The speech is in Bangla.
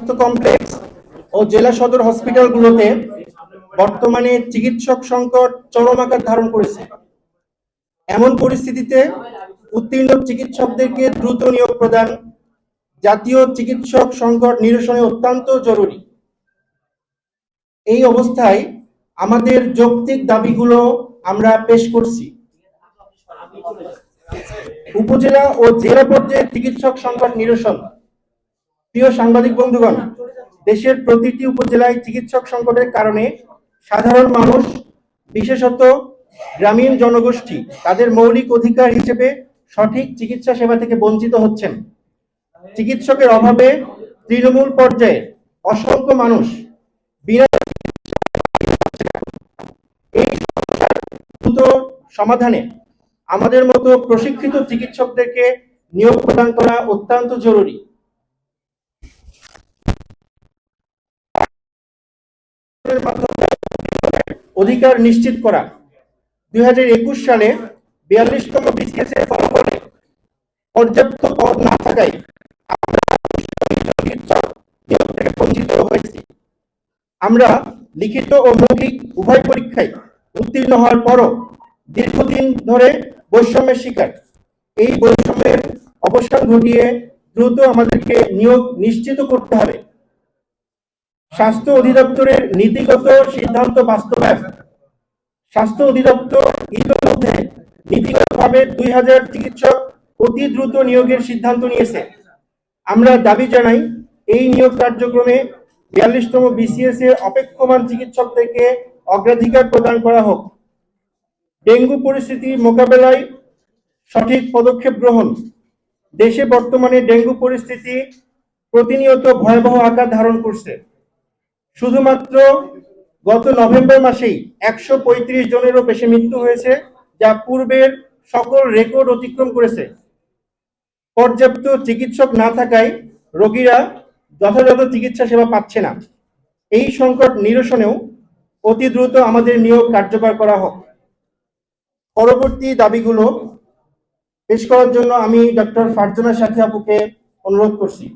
স্বাস্থ্য কমপ্লেক্স ও জেলা সদর হসপিটালগুলোতে বর্তমানে চিকিৎসক সংকট চরম আকার ধারণ করেছে। এমন পরিস্থিতিতে উত্তীর্ণ চিকিৎসকদেরকে দ্রুত নিয়োগ প্রদান জাতীয় চিকিৎসক সংকট নিরসনে অত্যন্ত জরুরি। এই অবস্থায় আমাদের যৌক্তিক দাবিগুলো আমরা পেশ করছি। উপজেলা ও জেলা পর্যায়ে চিকিৎসক সংকট নিরসন প্রিয় সাংবাদিক বন্ধুগণ, দেশের প্রতিটি উপজেলায় চিকিৎসক সংকটের কারণে সাধারণ মানুষ, বিশেষত গ্রামীণ জনগোষ্ঠী, তাদের মৌলিক অধিকার হিসেবে সঠিক চিকিৎসা সেবা থেকে বঞ্চিত হচ্ছেন। চিকিৎসকের অভাবে তৃণমূল পর্যায়ে অসংখ্য মানুষ বিনা এই সমস্যার দ্রুত সমাধানে আমাদের মতো প্রশিক্ষিত চিকিৎসকদেরকে নিয়োগ প্রদান করা অত্যন্ত জরুরি। অধিকার নিশ্চিত করা। দুই হাজার একুশ সালে বিয়াল্লিশতম বিসিএস এর ফলাফলে পর্যাপ্ত পদ না থাকায় বঞ্চিত হয়েছি। আমরা লিখিত ও মৌখিক উভয় পরীক্ষায় উত্তীর্ণ হওয়ার পরও দীর্ঘদিন ধরে বৈষম্যের শিকার। এই বৈষম্যের অবসান ঘটিয়ে দ্রুত আমাদেরকে নিয়োগ নিশ্চিত করতে হবে। স্বাস্থ্য অধিদপ্তরের নীতিগত সিদ্ধান্ত বাস্তবায়ন। স্বাস্থ্য অধিদপ্তর ইতিমধ্যে নীতিগতভাবে দুই হাজার চিকিৎসক অতি দ্রুত নিয়োগের সিদ্ধান্ত নিয়েছে। আমরা দাবি জানাই, এই নিয়োগ কার্যক্রমে বিয়াল্লিশতম বিসিএস এর অপেক্ষমান চিকিৎসকদেরকে অগ্রাধিকার প্রদান করা হোক। ডেঙ্গু পরিস্থিতি মোকাবেলায় সঠিক পদক্ষেপ গ্রহণ। দেশে বর্তমানে ডেঙ্গু পরিস্থিতি প্রতিনিয়ত ভয়াবহ আকার ধারণ করছে। শুধুমাত্র গত নভেম্বর মাসেই একশো পঁয়ত্রিশ জনেরও বেশি মৃত্যু হয়েছে, যা পূর্বের সকল রেকর্ড অতিক্রম করেছে। পর্যাপ্ত চিকিৎসক না থাকায় রোগীরা যথাযথ চিকিৎসা সেবা পাচ্ছে না। এই সংকট নিরসনেও অতি দ্রুত আমাদের নিয়োগ কার্যকর করা হোক। পরবর্তী দাবিগুলো পেশ করার জন্য আমি ডক্টর ফারজানা সাথী আপুকে অনুরোধ করছি।